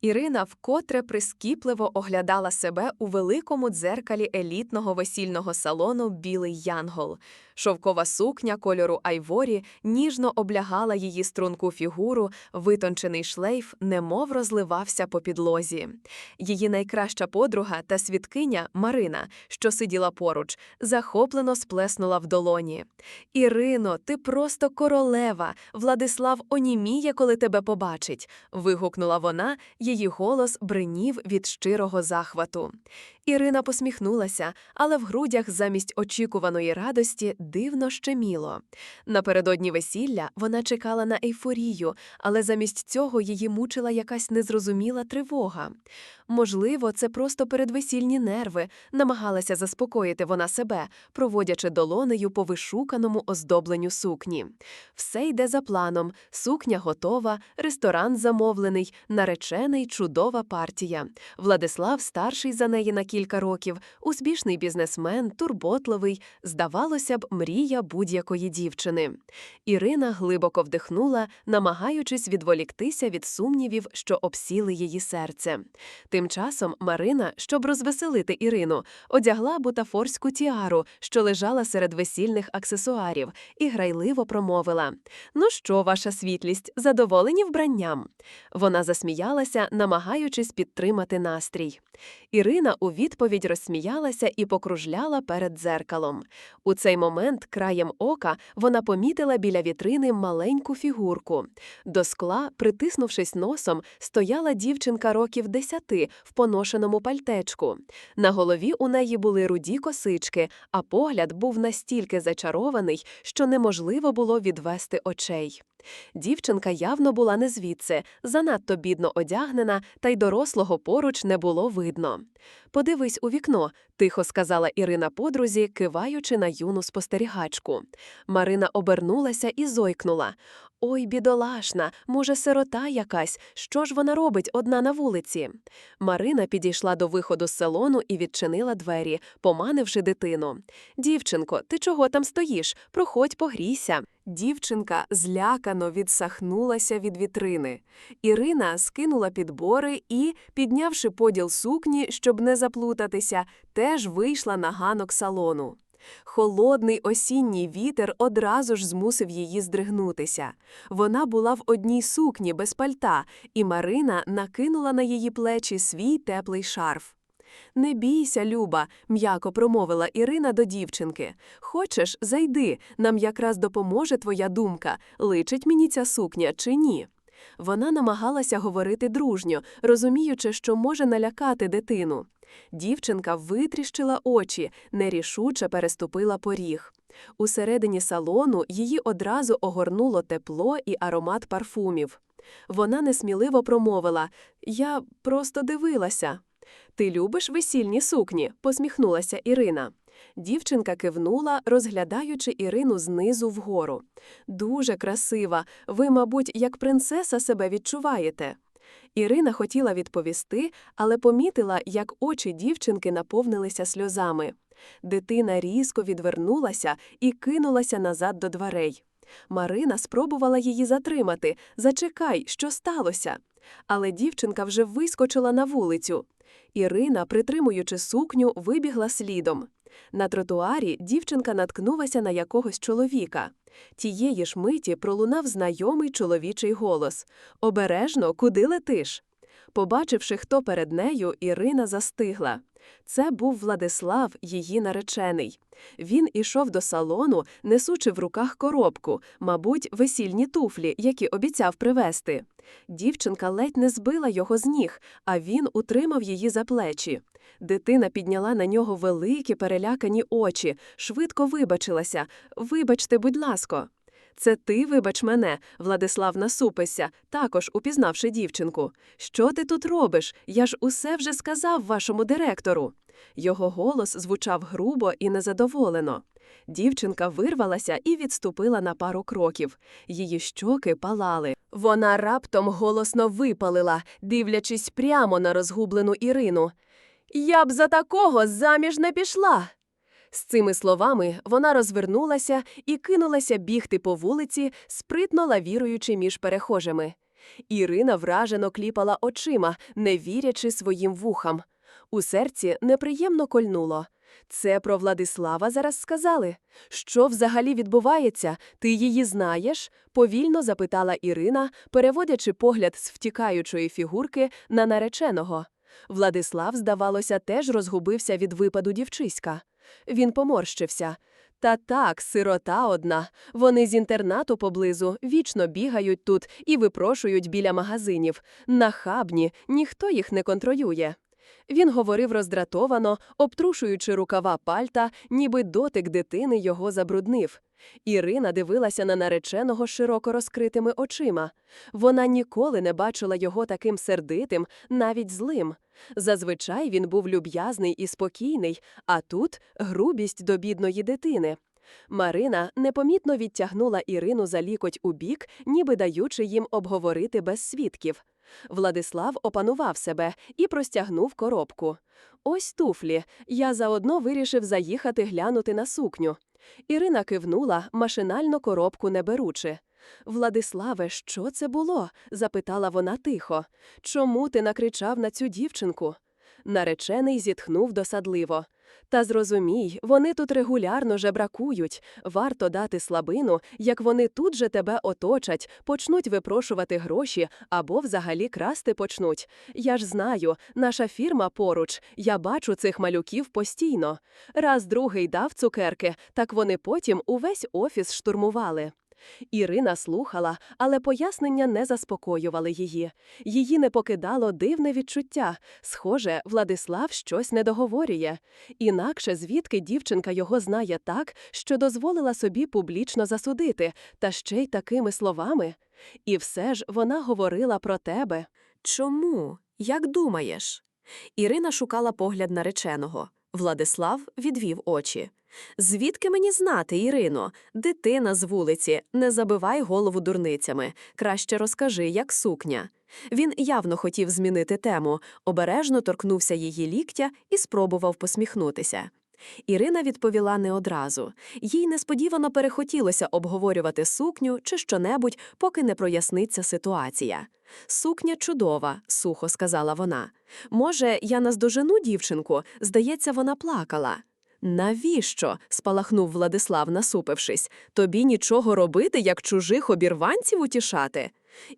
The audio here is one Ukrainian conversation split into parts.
Ірина вкотре прискіпливо оглядала себе у великому дзеркалі елітного весільного салону Білий Янгол. Шовкова сукня кольору айворі ніжно облягала її струнку фігуру, витончений шлейф немов розливався по підлозі. Її найкраща подруга та свідкиня Марина, що сиділа поруч, захоплено сплеснула в долоні. Ірино, ти просто королева. Владислав оніміє, коли тебе побачить. вигукнула вона, її голос бринів від щирого захвату. Ірина посміхнулася, але в грудях замість очікуваної радості дивно щеміло. Напередодні весілля вона чекала на ейфорію, але замість цього її мучила якась незрозуміла тривога. Можливо, це просто передвесільні нерви, намагалася заспокоїти вона себе, проводячи долонею по вишуканому оздобленню сукні. Все йде за планом, сукня готова, ресторан замовлений, наречений чудова партія. Владислав старший за неї на кілька років, успішний бізнесмен, турботливий, здавалося б, мрія будь-якої дівчини. Ірина глибоко вдихнула, намагаючись відволіктися від сумнівів, що обсіли її серце. Тим часом Марина, щоб розвеселити Ірину, одягла бутафорську тіару, що лежала серед весільних аксесуарів, і грайливо промовила: Ну що, ваша світлість, задоволені вбранням? Вона засміялася, намагаючись підтримати настрій. Ірина у відповідь розсміялася і покружляла перед дзеркалом. У цей момент, краєм ока, вона помітила біля вітрини маленьку фігурку. До скла, притиснувшись носом, стояла дівчинка років десяти в поношеному пальтечку. На голові у неї були руді косички, а погляд був настільки зачарований, що неможливо було відвести очей. Дівчинка явно була не звідси, занадто бідно одягнена, та й дорослого поруч не було видно. Подивись у вікно, тихо сказала Ірина подрузі, киваючи на юну спостерігачку. Марина обернулася і зойкнула. Ой, бідолашна, може, сирота якась. Що ж вона робить одна на вулиці? Марина підійшла до виходу з салону і відчинила двері, поманивши дитину. Дівчинко, ти чого там стоїш? Проходь, погрійся. Дівчинка злякано відсахнулася від вітрини. Ірина скинула підбори і, піднявши поділ сукні, щоб не заплутатися, теж вийшла на ганок салону. Холодний осінній вітер одразу ж змусив її здригнутися. Вона була в одній сукні без пальта, і Марина накинула на її плечі свій теплий шарф. Не бійся, Люба, м'яко промовила Ірина до дівчинки. Хочеш, зайди, нам якраз допоможе твоя думка, личить мені ця сукня чи ні. Вона намагалася говорити дружньо, розуміючи, що може налякати дитину. Дівчинка витріщила очі, нерішуче переступила поріг. Усередині салону її одразу огорнуло тепло і аромат парфумів. Вона несміливо промовила Я просто дивилася. Ти любиш весільні сукні? посміхнулася Ірина. Дівчинка кивнула, розглядаючи Ірину знизу вгору. Дуже красива. Ви, мабуть, як принцеса себе відчуваєте. Ірина хотіла відповісти, але помітила, як очі дівчинки наповнилися сльозами. Дитина різко відвернулася і кинулася назад до дверей. Марина спробувала її затримати. Зачекай, що сталося. Але дівчинка вже вискочила на вулицю. Ірина, притримуючи сукню, вибігла слідом. На тротуарі дівчинка наткнулася на якогось чоловіка. Тієї ж миті пролунав знайомий чоловічий голос Обережно, куди летиш? Побачивши, хто перед нею, Ірина застигла. Це був Владислав, її наречений. Він ішов до салону, несучи в руках коробку, мабуть, весільні туфлі, які обіцяв привезти. Дівчинка ледь не збила його з ніг, а він утримав її за плечі. Дитина підняла на нього великі перелякані очі, швидко вибачилася. Вибачте, будь ласко. Це ти, вибач мене, Владислав насупився, також упізнавши дівчинку. Що ти тут робиш? Я ж усе вже сказав вашому директору. Його голос звучав грубо і незадоволено. Дівчинка вирвалася і відступила на пару кроків. Її щоки палали. Вона раптом голосно випалила, дивлячись прямо на розгублену Ірину. Я б за такого заміж не пішла. З цими словами вона розвернулася і кинулася бігти по вулиці, спритно лавіруючи між перехожими. Ірина вражено кліпала очима, не вірячи своїм вухам. У серці неприємно кольнуло. Це про Владислава зараз сказали. Що взагалі відбувається? Ти її знаєш? повільно запитала Ірина, переводячи погляд з втікаючої фігурки на нареченого. Владислав, здавалося, теж розгубився від випаду дівчиська. Він поморщився. Та так, сирота одна. Вони з інтернату поблизу вічно бігають тут і випрошують біля магазинів. Нахабні, ніхто їх не контролює. Він говорив роздратовано, обтрушуючи рукава пальта, ніби дотик дитини його забруднив. Ірина дивилася на нареченого широко розкритими очима. Вона ніколи не бачила його таким сердитим, навіть злим. Зазвичай він був люб'язний і спокійний, а тут грубість до бідної дитини. Марина непомітно відтягнула Ірину за лікоть у бік, ніби даючи їм обговорити без свідків. Владислав опанував себе і простягнув коробку. Ось туфлі. Я заодно вирішив заїхати глянути на сукню. Ірина кивнула, машинально коробку не беручи. Владиславе, що це було? запитала вона тихо. Чому ти накричав на цю дівчинку? Наречений зітхнув досадливо. Та зрозумій, вони тут регулярно жебракують. Варто дати слабину, як вони тут же тебе оточать, почнуть випрошувати гроші або взагалі красти почнуть. Я ж знаю, наша фірма поруч, я бачу цих малюків постійно. Раз другий дав цукерки, так вони потім увесь офіс штурмували. Ірина слухала, але пояснення не заспокоювали її. Її не покидало дивне відчуття. Схоже, Владислав щось не договорює. Інакше звідки дівчинка його знає так, що дозволила собі публічно засудити, та ще й такими словами. І все ж вона говорила про тебе. Чому? Як думаєш? Ірина шукала погляд нареченого. Владислав відвів очі. Звідки мені знати, Ірино? Дитина з вулиці, не забивай голову дурницями. Краще розкажи, як сукня. Він явно хотів змінити тему, обережно торкнувся її ліктя і спробував посміхнутися. Ірина відповіла не одразу. Їй несподівано перехотілося обговорювати сукню чи щонебудь, поки не проясниться ситуація. Сукня чудова, сухо сказала вона. Може, я наздожену дівчинку? Здається, вона плакала. Навіщо? спалахнув Владислав, насупившись. Тобі нічого робити, як чужих обірванців утішати.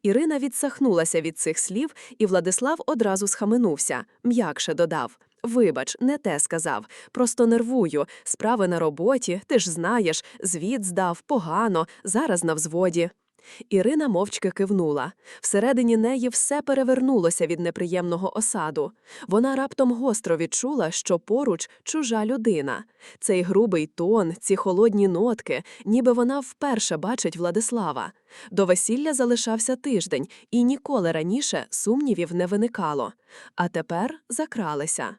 Ірина відсахнулася від цих слів, і Владислав одразу схаменувся, м'якше додав. Вибач, не те сказав. Просто нервую. Справи на роботі, ти ж знаєш, звіт здав погано, зараз на взводі. Ірина мовчки кивнула. Всередині неї все перевернулося від неприємного осаду. Вона раптом гостро відчула, що поруч чужа людина. Цей грубий тон, ці холодні нотки, ніби вона вперше бачить Владислава. До весілля залишався тиждень, і ніколи раніше сумнівів не виникало. А тепер закралися.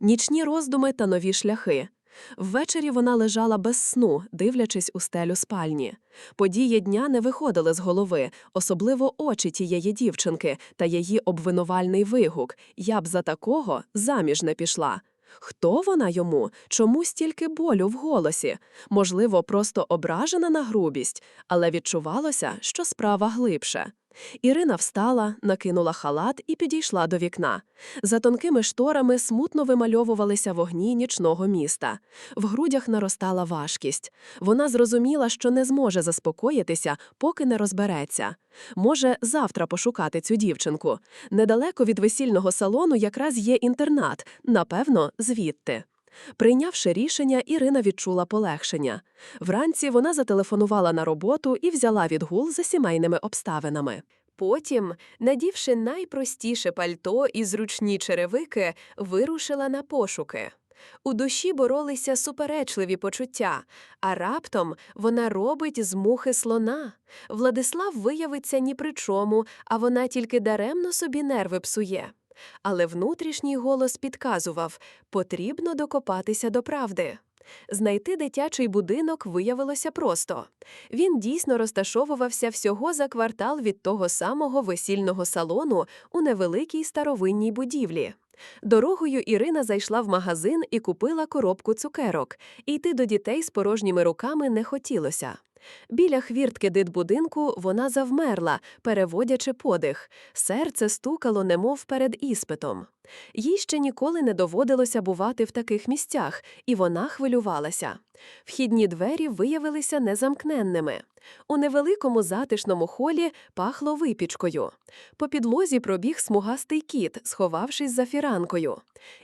Нічні роздуми та нові шляхи. Ввечері вона лежала без сну, дивлячись у стелю спальні. Події дня не виходили з голови, особливо очі тієї дівчинки та її обвинувальний вигук. Я б за такого заміж не пішла. Хто вона йому? Чому стільки болю в голосі? Можливо, просто ображена на грубість, але відчувалося, що справа глибше. Ірина встала, накинула халат і підійшла до вікна. За тонкими шторами смутно вимальовувалися вогні нічного міста. В грудях наростала важкість. Вона зрозуміла, що не зможе заспокоїтися, поки не розбереться. Може, завтра пошукати цю дівчинку. Недалеко від весільного салону якраз є інтернат, напевно, звідти. Прийнявши рішення, Ірина відчула полегшення. Вранці вона зателефонувала на роботу і взяла відгул за сімейними обставинами. Потім, надівши найпростіше пальто і зручні черевики, вирушила на пошуки. У душі боролися суперечливі почуття, а раптом вона робить з мухи слона. Владислав виявиться ні при чому, а вона тільки даремно собі нерви псує. Але внутрішній голос підказував потрібно докопатися до правди. Знайти дитячий будинок виявилося просто. Він дійсно розташовувався всього за квартал від того самого весільного салону у невеликій старовинній будівлі. Дорогою Ірина зайшла в магазин і купила коробку цукерок. Йти до дітей з порожніми руками не хотілося. Біля хвіртки дитбудинку вона завмерла, переводячи подих. Серце стукало, немов перед іспитом. Їй ще ніколи не доводилося бувати в таких місцях, і вона хвилювалася. Вхідні двері виявилися незамкненними. У невеликому затишному холі пахло випічкою. По підлозі пробіг смугастий кіт, сховавшись за фіранкою.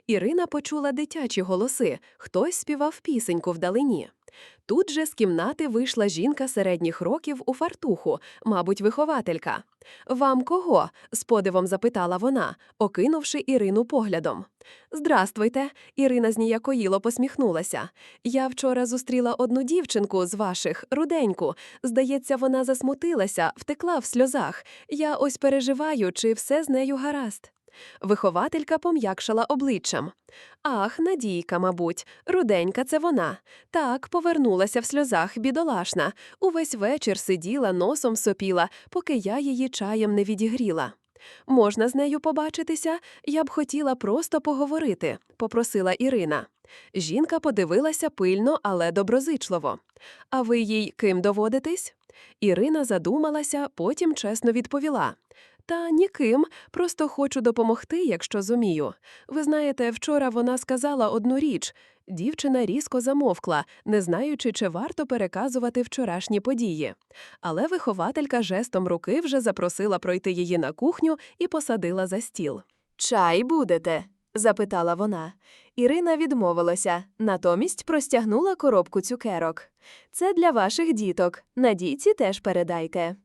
Ірина почула дитячі голоси, хтось співав пісеньку вдалині. Тут же з кімнати вийшла жінка середніх років у фартуху, мабуть, вихователька. Вам кого? з подивом запитала вона, окинувши Ірину поглядом. Здрастуйте, Ірина зніякоїло посміхнулася. Я вчора зустріла одну дівчинку з ваших, руденьку. Здається, вона засмутилася, втекла в сльозах. Я ось переживаю, чи все з нею гаразд. Вихователька пом'якшала обличчям. Ах, Надійка, мабуть, руденька це вона. Так, повернулася в сльозах, бідолашна. Увесь вечір сиділа, носом сопіла, поки я її чаєм не відігріла. Можна з нею побачитися? Я б хотіла просто поговорити, попросила Ірина. Жінка подивилася пильно, але доброзичливо. А ви їй ким доводитесь? Ірина задумалася, потім чесно відповіла. Та ніким, просто хочу допомогти, якщо зумію. Ви знаєте, вчора вона сказала одну річ. Дівчина різко замовкла, не знаючи, чи варто переказувати вчорашні події. Але вихователька жестом руки вже запросила пройти її на кухню і посадила за стіл. Чай будете? запитала вона. Ірина відмовилася, натомість простягнула коробку цукерок. Це для ваших діток. Надійці теж передайте.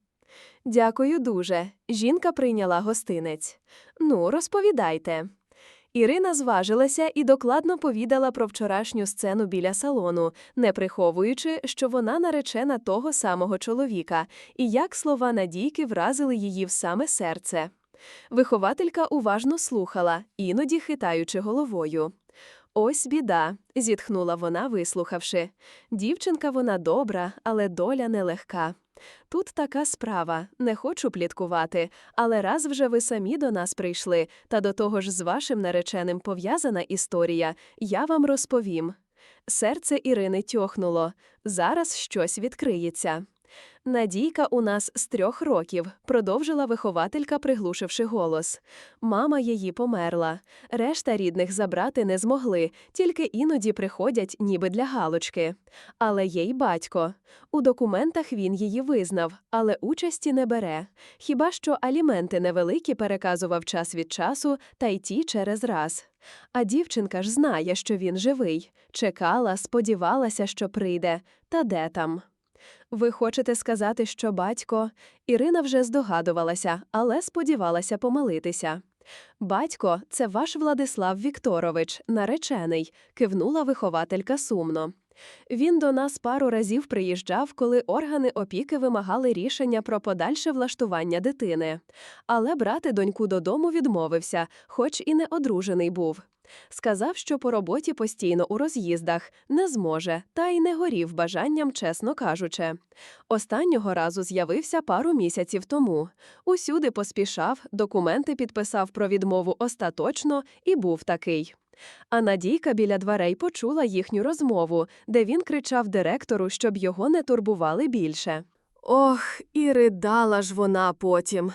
Дякую дуже. Жінка прийняла гостинець. Ну, розповідайте. Ірина зважилася і докладно повідала про вчорашню сцену біля салону, не приховуючи, що вона наречена того самого чоловіка, і як слова Надійки вразили її в саме серце. Вихователька уважно слухала, іноді хитаючи головою. Ось біда, зітхнула вона, вислухавши. Дівчинка вона добра, але доля нелегка. Тут така справа, не хочу пліткувати, але раз вже ви самі до нас прийшли, та до того ж з вашим нареченим пов'язана історія, я вам розповім. Серце Ірини тьохнуло. Зараз щось відкриється. Надійка у нас з трьох років, продовжила вихователька, приглушивши голос. Мама її померла. Решта рідних забрати не змогли, тільки іноді приходять, ніби для галочки. Але є й батько. У документах він її визнав, але участі не бере. Хіба що аліменти невеликі переказував час від часу, та й ті через раз. А дівчинка ж знає, що він живий. Чекала, сподівалася, що прийде. Та де там? Ви хочете сказати, що батько. Ірина вже здогадувалася, але сподівалася помилитися. Батько, це ваш Владислав Вікторович, наречений, кивнула вихователька сумно. Він до нас пару разів приїжджав, коли органи опіки вимагали рішення про подальше влаштування дитини. Але брати доньку додому відмовився, хоч і не одружений був. Сказав, що по роботі постійно у роз'їздах, не зможе, та й не горів бажанням, чесно кажучи. Останнього разу з'явився пару місяців тому. Усюди поспішав, документи підписав про відмову остаточно і був такий. А Надійка біля дверей почула їхню розмову, де він кричав директору, щоб його не турбували більше. Ох, і ридала ж вона потім.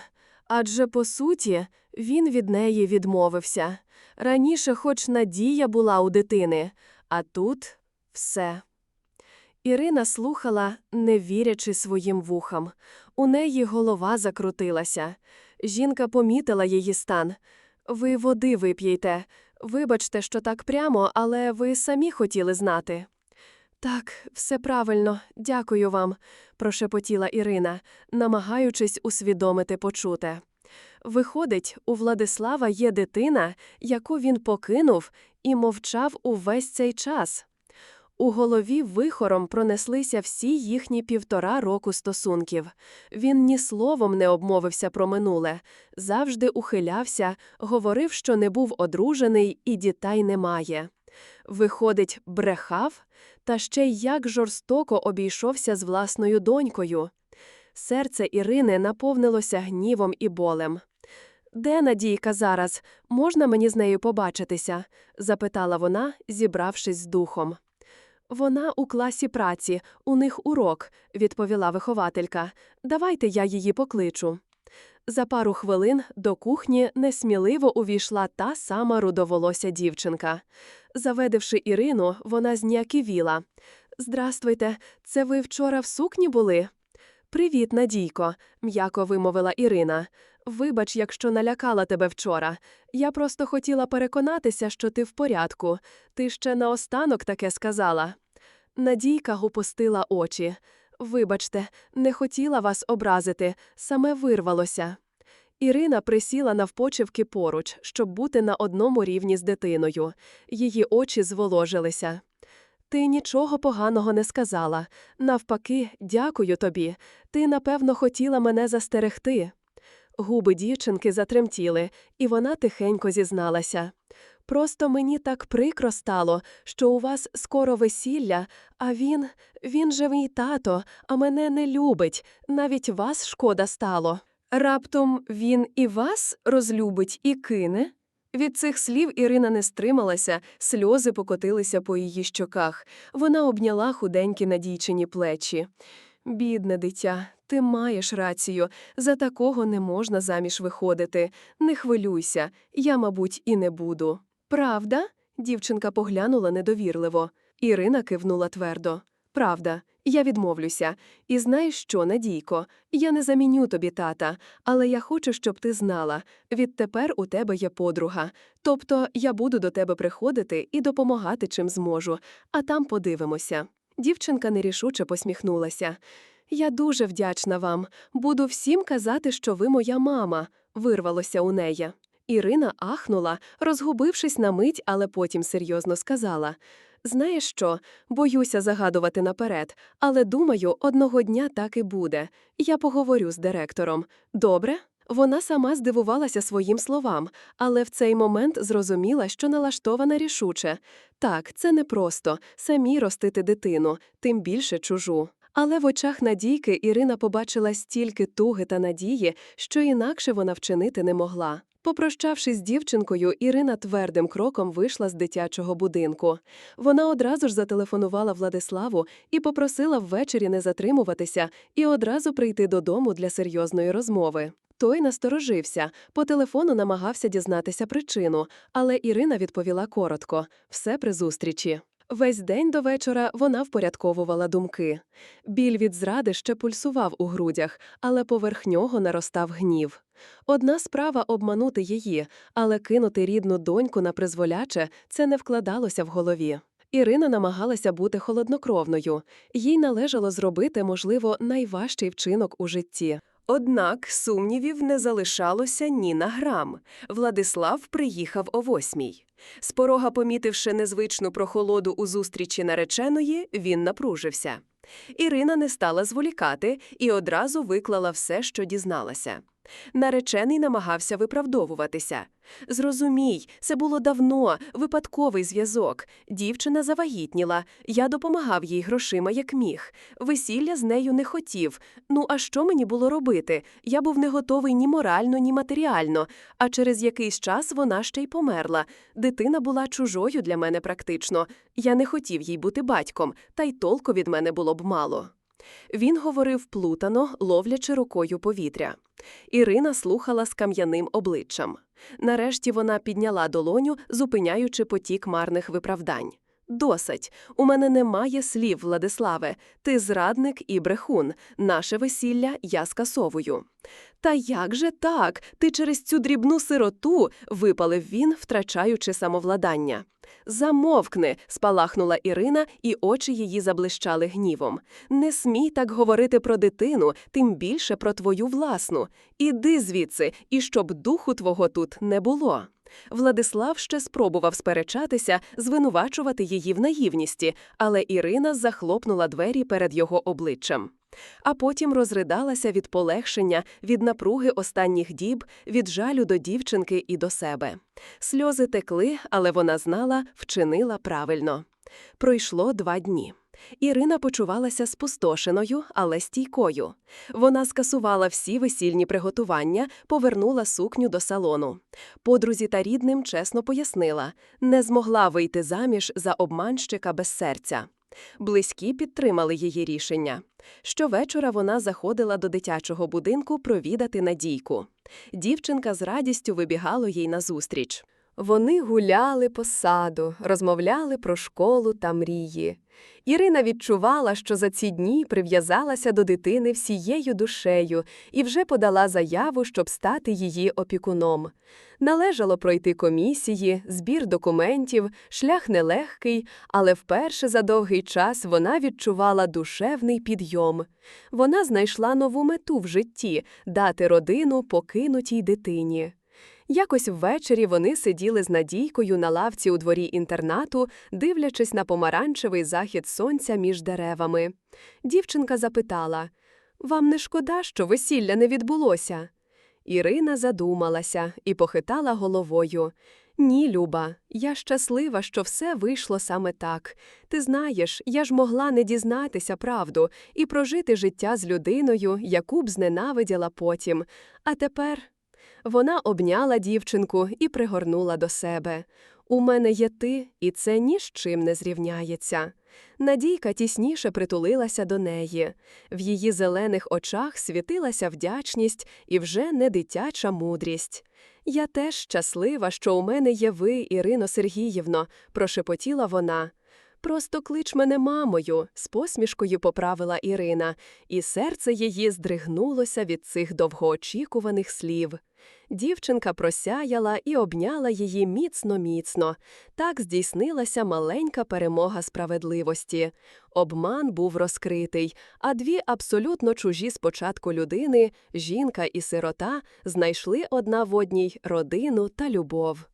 Адже, по суті, він від неї відмовився. Раніше хоч надія була у дитини, а тут все. Ірина слухала, не вірячи своїм вухам. У неї голова закрутилася. Жінка помітила її стан. Ви води вип'єйте. Вибачте, що так прямо, але ви самі хотіли знати. Так, все правильно, дякую вам, прошепотіла Ірина, намагаючись усвідомити почуте. Виходить, у Владислава є дитина, яку він покинув і мовчав увесь цей час. У голові вихором пронеслися всі їхні півтора року стосунків. Він ні словом не обмовився про минуле, завжди ухилявся, говорив, що не був одружений і дітей немає. Виходить, брехав, та ще й як жорстоко обійшовся з власною донькою. Серце Ірини наповнилося гнівом і болем. Де Надійка зараз? Можна мені з нею побачитися? запитала вона, зібравшись з духом. Вона у класі праці, у них урок, відповіла вихователька. Давайте я її покличу. За пару хвилин до кухні несміливо увійшла та сама рудоволося дівчинка. Заведивши Ірину, вона зніяківіла. Здрастуйте, це ви вчора в сукні були? Привіт, Надійко, м'яко вимовила Ірина. Вибач, якщо налякала тебе вчора. Я просто хотіла переконатися, що ти в порядку. Ти ще наостанок таке сказала. Надійка гупустила очі. Вибачте, не хотіла вас образити, саме вирвалося. Ірина присіла навпочивки поруч, щоб бути на одному рівні з дитиною. Її очі зволожилися. Ти нічого поганого не сказала. Навпаки, дякую тобі. Ти, напевно, хотіла мене застерегти. Губи дівчинки затремтіли, і вона тихенько зізналася. Просто мені так прикро стало, що у вас скоро весілля, а він, він же мій тато, а мене не любить, навіть вас шкода стало. Раптом він і вас розлюбить і кине? Від цих слів Ірина не стрималася, сльози покотилися по її щоках. Вона обняла худенькі надійчині плечі. Бідне дитя, ти маєш рацію, за такого не можна заміж виходити. Не хвилюйся, я, мабуть, і не буду. Правда? Дівчинка поглянула недовірливо. Ірина кивнула твердо. Правда, я відмовлюся. І знаєш що, Надійко, я не заміню тобі тата, але я хочу, щоб ти знала. Відтепер у тебе є подруга. Тобто я буду до тебе приходити і допомагати чим зможу, а там подивимося. Дівчинка нерішуче посміхнулася. Я дуже вдячна вам. Буду всім казати, що ви моя мама, вирвалося у неї. Ірина ахнула, розгубившись на мить, але потім серйозно сказала. Знаєш що, боюся загадувати наперед, але думаю, одного дня так і буде. Я поговорю з директором. Добре? Вона сама здивувалася своїм словам, але в цей момент зрозуміла, що налаштована рішуче. Так, це непросто самі ростити дитину, тим більше чужу. Але в очах Надійки Ірина побачила стільки туги та надії, що інакше вона вчинити не могла. Попрощавшись з дівчинкою, Ірина твердим кроком вийшла з дитячого будинку. Вона одразу ж зателефонувала Владиславу і попросила ввечері не затримуватися і одразу прийти додому для серйозної розмови. Той насторожився, по телефону намагався дізнатися причину, але Ірина відповіла коротко все при зустрічі. Весь день до вечора вона впорядковувала думки. Біль від зради ще пульсував у грудях, але поверх нього наростав гнів. Одна справа обманути її, але кинути рідну доньку на призволяче це не вкладалося в голові. Ірина намагалася бути холоднокровною, їй належало зробити, можливо, найважчий вчинок у житті. Однак сумнівів не залишалося ні на грам. Владислав приїхав о восьмій. З порога, помітивши незвичну прохолоду у зустрічі нареченої, він напружився. Ірина не стала зволікати і одразу виклала все, що дізналася. Наречений намагався виправдовуватися. Зрозумій, це було давно, випадковий зв'язок. Дівчина завагітніла, я допомагав їй грошима, як міг. Весілля з нею не хотів. Ну а що мені було робити? Я був не готовий ні морально, ні матеріально. А через якийсь час вона ще й померла. Дитина була чужою для мене практично. Я не хотів їй бути батьком, та й толку від мене було б мало. Він говорив плутано, ловлячи рукою повітря. Ірина слухала з кам'яним обличчям. Нарешті вона підняла долоню, зупиняючи потік марних виправдань. Досить. У мене немає слів, Владиславе. Ти зрадник і брехун. Наше весілля я скасовую. Та як же так? Ти через цю дрібну сироту, випалив він, втрачаючи самовладання. Замовкни, спалахнула Ірина, і очі її заблищали гнівом. Не смій так говорити про дитину, тим більше про твою власну. Іди звідси, і щоб духу твого тут не було. Владислав ще спробував сперечатися, звинувачувати її в наївності, але Ірина захлопнула двері перед його обличчям. А потім розридалася від полегшення, від напруги останніх діб, від жалю до дівчинки і до себе. Сльози текли, але вона знала, вчинила правильно. Пройшло два дні. Ірина почувалася спустошеною, але стійкою. Вона скасувала всі весільні приготування, повернула сукню до салону. Подрузі та рідним чесно пояснила не змогла вийти заміж за обманщика без серця. Близькі підтримали її рішення. Щовечора вона заходила до дитячого будинку провідати Надійку. Дівчинка з радістю вибігала їй назустріч. Вони гуляли по саду, розмовляли про школу та мрії. Ірина відчувала, що за ці дні прив'язалася до дитини всією душею і вже подала заяву, щоб стати її опікуном. Належало пройти комісії, збір документів, шлях нелегкий, але вперше за довгий час вона відчувала душевний підйом. Вона знайшла нову мету в житті дати родину покинутій дитині. Якось ввечері вони сиділи з Надійкою на лавці у дворі інтернату, дивлячись на помаранчевий захід сонця між деревами. Дівчинка запитала Вам не шкода, що весілля не відбулося? Ірина задумалася і похитала головою. Ні, Люба, я щаслива, що все вийшло саме так. Ти знаєш, я ж могла не дізнатися правду і прожити життя з людиною, яку б зненавиділа потім. А тепер вона обняла дівчинку і пригорнула до себе. У мене є ти, і це ні з чим не зрівняється. Надійка тісніше притулилася до неї. В її зелених очах світилася вдячність і вже не дитяча мудрість. Я теж щаслива, що у мене є ви, Ірино Сергіївно, прошепотіла вона. Просто клич мене мамою, з посмішкою поправила Ірина, і серце її здригнулося від цих довгоочікуваних слів. Дівчинка просяяла і обняла її міцно-міцно. Так здійснилася маленька перемога справедливості. Обман був розкритий, а дві абсолютно чужі спочатку людини, жінка і сирота, знайшли одна в одній родину та любов.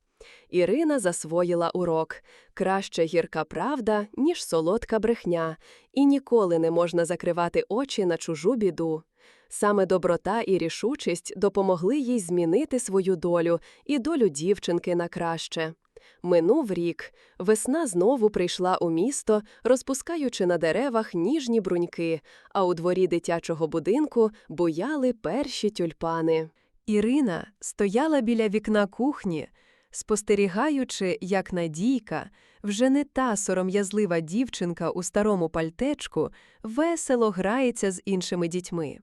Ірина засвоїла урок краще гірка правда, ніж солодка брехня, і ніколи не можна закривати очі на чужу біду. Саме доброта і рішучість допомогли їй змінити свою долю і долю дівчинки на краще. Минув рік. Весна знову прийшла у місто, розпускаючи на деревах ніжні бруньки, а у дворі дитячого будинку буяли перші тюльпани. Ірина стояла біля вікна кухні, спостерігаючи, як Надійка, вже не та сором'язлива дівчинка у старому пальтечку, весело грається з іншими дітьми.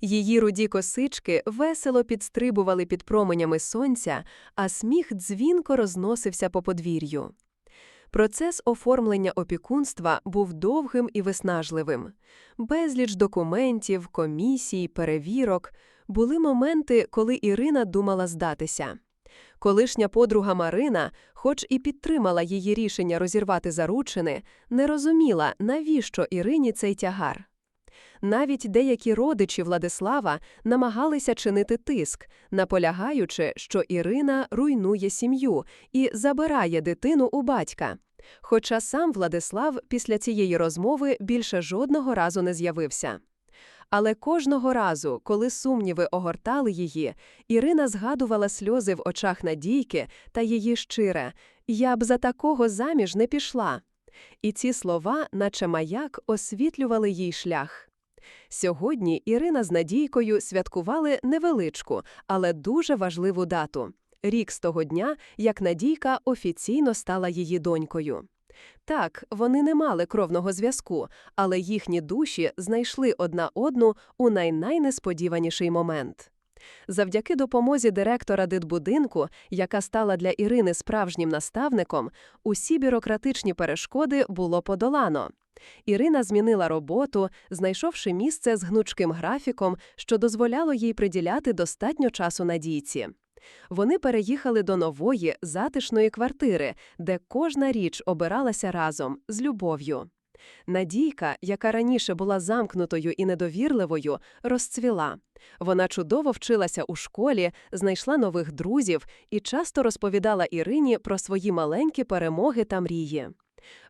Її руді косички весело підстрибували під променями сонця, а сміх дзвінко розносився по подвір'ю. Процес оформлення опікунства був довгим і виснажливим. Безліч документів, комісій, перевірок. Були моменти, коли Ірина думала здатися. Колишня подруга Марина, хоч і підтримала її рішення розірвати заручини, не розуміла, навіщо Ірині цей тягар. Навіть деякі родичі Владислава намагалися чинити тиск, наполягаючи, що Ірина руйнує сім'ю і забирає дитину у батька. Хоча сам Владислав після цієї розмови більше жодного разу не з'явився. Але кожного разу, коли сумніви огортали її, Ірина згадувала сльози в очах Надійки та її щире «Я б за такого заміж не пішла». І ці слова, наче маяк, освітлювали їй шлях. Сьогодні Ірина з Надійкою святкували невеличку, але дуже важливу дату рік з того дня, як Надійка офіційно стала її донькою. Так, вони не мали кровного зв'язку, але їхні душі знайшли одна одну у найнайнесподіваніший момент. Завдяки допомозі директора дитбудинку, яка стала для Ірини справжнім наставником, усі бюрократичні перешкоди було подолано. Ірина змінила роботу, знайшовши місце з гнучким графіком, що дозволяло їй приділяти достатньо часу надійці. Вони переїхали до нової, затишної квартири, де кожна річ обиралася разом, з любов'ю. Надійка, яка раніше була замкнутою і недовірливою, розцвіла. Вона чудово вчилася у школі, знайшла нових друзів і часто розповідала Ірині про свої маленькі перемоги та мрії.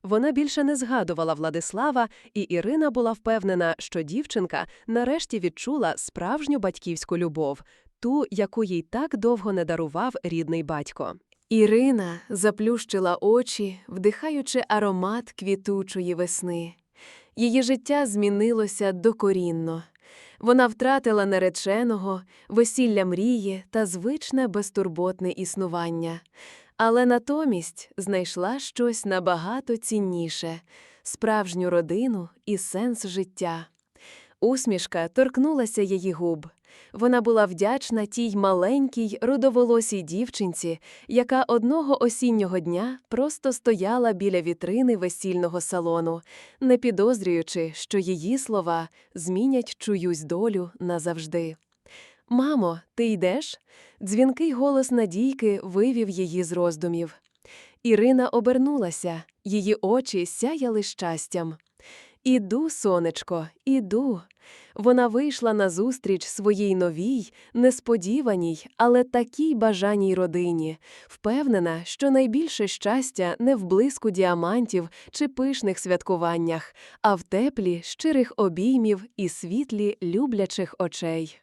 Вона більше не згадувала Владислава, і Ірина була впевнена, що дівчинка нарешті відчула справжню батьківську любов, ту, яку їй так довго не дарував рідний батько. Ірина заплющила очі, вдихаючи аромат квітучої весни. Її життя змінилося докорінно. Вона втратила нареченого, весілля мрії та звичне безтурботне існування, але натомість знайшла щось набагато цінніше справжню родину і сенс життя. Усмішка торкнулася її губ. Вона була вдячна тій маленькій рудоволосій дівчинці, яка одного осіннього дня просто стояла біля вітрини весільного салону, не підозрюючи, що її слова змінять чуюсь долю назавжди. Мамо, ти йдеш? Дзвінкий голос Надійки вивів її з роздумів. Ірина обернулася, її очі сяяли щастям. Іду, сонечко, іду. Вона вийшла назустріч своїй новій, несподіваній, але такій бажаній родині, впевнена, що найбільше щастя не в блиску діамантів чи пишних святкуваннях, а в теплі щирих обіймів і світлі люблячих очей.